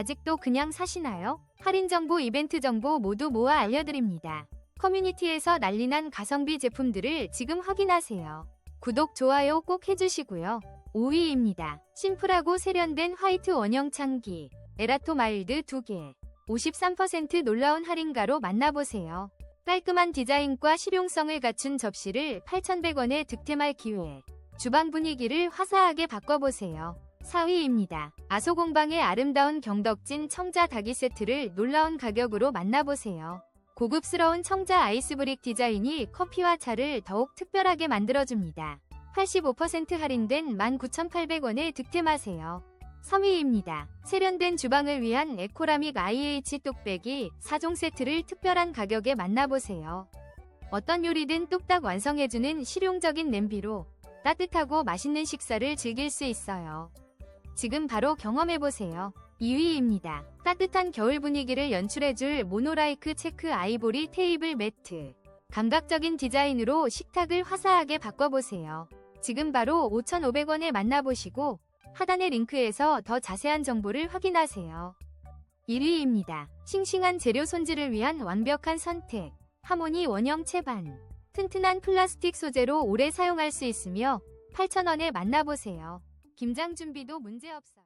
아직도 그냥 사시나요? 할인 정보, 이벤트 정보 모두 모아 알려드립니다. 커뮤니티에서 난리난 가성비 제품들을 지금 확인하세요. 구독, 좋아요 꼭 해주시고요. 5위입니다. 심플하고 세련된 화이트 원형 창기, 에라토 마일드 2개. 53% 놀라운 할인가로 만나보세요. 깔끔한 디자인과 실용성을 갖춘 접시를 8,100원에 득템할 기회. 주방 분위기를 화사하게 바꿔보세요. 4위입니다. 아소공방의 아름다운 경덕진 청자 닭이 세트를 놀라운 가격으로 만나보세요. 고급스러운 청자 아이스브릭 디자인이 커피와 차를 더욱 특별하게 만들어줍니다. 85% 할인된 19,800원에 득템하세요. 3위입니다. 세련된 주방을 위한 에코라믹 IH 뚝배기 4종 세트를 특별한 가격에 만나보세요. 어떤 요리든 뚝딱 완성해주는 실용적인 냄비로 따뜻하고 맛있는 식사를 즐길 수 있어요. 지금 바로 경험해보세요. 2위입니다. 따뜻한 겨울 분위기를 연출해줄 모노라이크 체크 아이보리 테이블 매트. 감각적인 디자인으로 식탁을 화사하게 바꿔보세요. 지금 바로 5,500원에 만나보시고 하단의 링크에서 더 자세한 정보를 확인하세요. 1위입니다. 싱싱한 재료 손질을 위한 완벽한 선택. 하모니 원형 채반. 튼튼한 플라스틱 소재로 오래 사용할 수 있으며 8,000원에 만나보세요. 김장 준비도 문제없어요.